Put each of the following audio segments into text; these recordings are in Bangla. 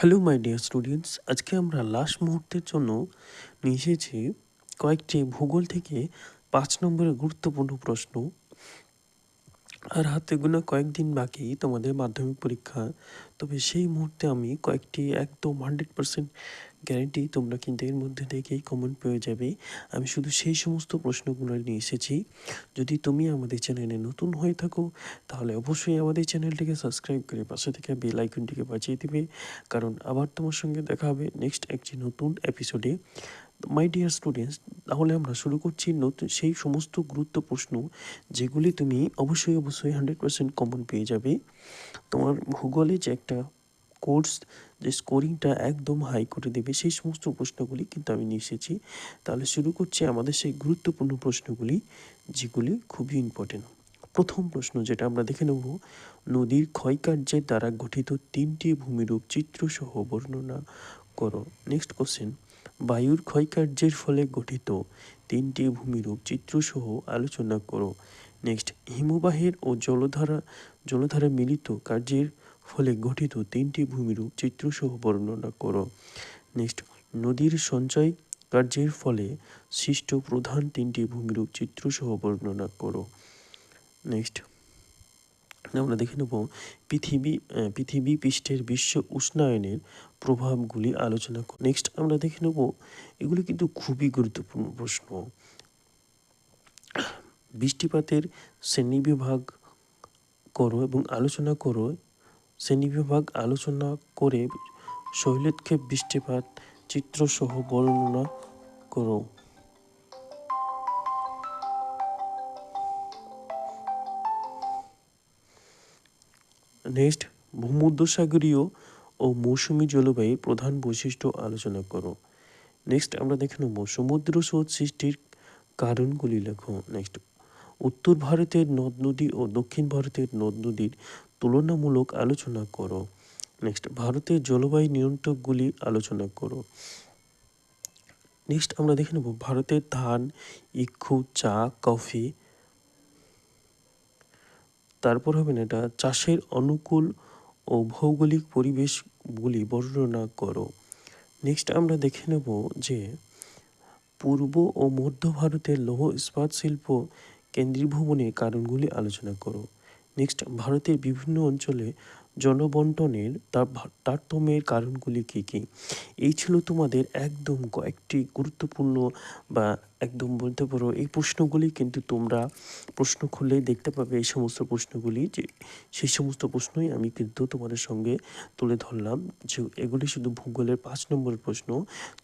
হ্যালো মাই ডিয়ার স্টুডেন্টস আজকে আমরা লাস্ট মুহূর্তের জন্য নিয়ে এসেছি কয়েকটি ভূগোল থেকে পাঁচ নম্বরের গুরুত্বপূর্ণ প্রশ্ন। আর হাতে গোনা কয়েকদিন বাকি তোমাদের মাধ্যমিক পরীক্ষা, তবে সেই মুহূর্তে আমি কয়েকটি একদম হান্ড্রেড পার্সেন্ট গ্যারেন্টি তোমরা কিন্তু এর মধ্যে থেকেই কমেন্ট পেয়ে যাবে। আমি শুধু সেই সমস্ত প্রশ্নগুলো নিয়ে এসেছি। যদি তুমি আমাদের চ্যানেলে নতুন হয়ে থাকো, তাহলে অবশ্যই আমাদের চ্যানেলটিকে সাবস্ক্রাইব করে পাশে থেকে বেল আইকনটিকে বাঁচিয়ে দিবে। কারণ আবার তোমার সঙ্গে দেখা হবে নেক্সট একটি নতুন এপিসোডে মাই ডিয়ার স্টুডেন্টস তাহলে আমরা শুরু করছি নতুন, সেই সমস্ত গুরুত্ব প্রশ্ন যেগুলি তুমি অবশ্যই অবশ্যই হান্ড্রেড পার্সেন্ট কমন পেয়ে যাবে। তোমার ভূগোলে যে একটা কোর্স যে স্কোরিংটা একদম হাই করে দেবে, সেই সমস্ত প্রশ্নগুলি কিন্তু আমি নিয়ে এসেছি। তাহলে শুরু করছি আমাদের সেই গুরুত্বপূর্ণ প্রশ্নগুলি, যেগুলি খুবই ইম্পর্টেন্ট প্রথম প্রশ্ন যেটা আমরা দেখে নেব, নদীর ক্ষয়কার্যের দ্বারা গঠিত তিনটি ভূমিরূপ চিত্রসহ বর্ণনা করো। নেক্সট কোশ্চেন বায়ুর ক্ষয়কার্যের ফলে গঠিত তিনটি ভূমিরূপ চিত্রসহ আলোচনা করো। নেক্সট হিমবাহের ও জলধারা জলধারা মিলিত কার্যের ফলে গঠিত তিনটি ভূমিরূপ চিত্রসহ বর্ণনা করো। নেক্সট নদীর সঞ্চয় কার্যের ফলে সৃষ্ট প্রধান তিনটি ভূমিরূপ চিত্রসহ বর্ণনা করো। নেক্সট আমরা দেখে নেব পৃথিবী পৃথিবী পৃষ্ঠের বিশ্ব উষ্ণায়নের প্রভাবগুলি আলোচনা নেক্সট আমরা দেখে নেব এগুলি কিন্তু খুবই গুরুত্বপূর্ণ প্রশ্ন। বৃষ্টিপাতের শ্রেণীবিভাগ করো এবং আলোচনা করো। শ্রেণীবিভাগ আলোচনা করে শৈলোৎক্ষেপ বৃষ্টিপাত, চিত্রসহ বর্ণনা করো। নেক্সট, ভূমধ্যসাগরীয় ও মৌসুমী জলবায়ুর প্রধান বৈশিষ্ট্য আলোচনা করো। নেক্সট, আমরা দেখে নেব সমুদ্র স্রোত সৃষ্টির কারণগুলি লেখো। নেক্সট, উত্তর ভারতের নদ নদী ও দক্ষিণ ভারতের নদ নদীর তুলনামূলক আলোচনা করো। নেক্সট, ভারতের জলবায়ু নিয়ন্ত্রকগুলি আলোচনা করো। নেক্সট, আমরা দেখে নেব ভারতের ধান, ইক্ষু, চা, কফি তারপর হবে না এটা, চাষের অনুকূল ও ভৌগোলিক পরিবেশগুলি বর্ণনা করো। নেক্সট আমরা দেখে নেব যে পূর্ব ও মধ্য ভারতের লৌহ ইস্পাত শিল্প কেন্দ্রীভবনের কারণগুলি আলোচনা করো। নেক্সট ভারতের বিভিন্ন অঞ্চলে জনবন্টনের তারতম্যের কারণগুলি কী কী? এই ছিল তোমাদের একদম কয়েকটি গুরুত্বপূর্ণ বা একদম বলতে পারো এই প্রশ্নগুলি, কিন্তু তোমরা প্রশ্ন খুললে দেখতে পাবে এই সমস্ত প্রশ্নগুলি যে সেই সমস্ত প্রশ্নই আমি কিন্তু তোমাদের সঙ্গে তুলে ধরলাম। যে এগুলি শুধু ভূগোলের পাঁচ নম্বর প্রশ্ন।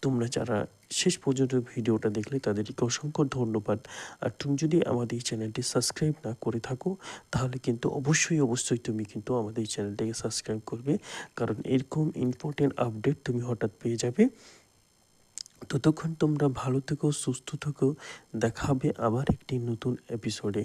তোমরা যারা শেষ পর্যন্ত ভিডিওটা দেখলে তাদেরকে অসংখ্য ধন্যবাদ। আর তুমি যদি আমাদের এই চ্যানেলটি সাবস্ক্রাইব না করে থাকো, তাহলে কিন্তু অবশ্যই অবশ্যই তুমি কিন্তু আমাদের এই চ্যানেলটাকে সাবস্ক্রাইব করবে। কারণ এরকম ইম্পর্টেন্ট আপডেট তুমি হঠাৎ পেয়ে যাবে। ততক্ষণ তোমরা ভালো থেকো, সুস্থ থেকো। দেখাবে আবার একটি নতুন এপিসোডে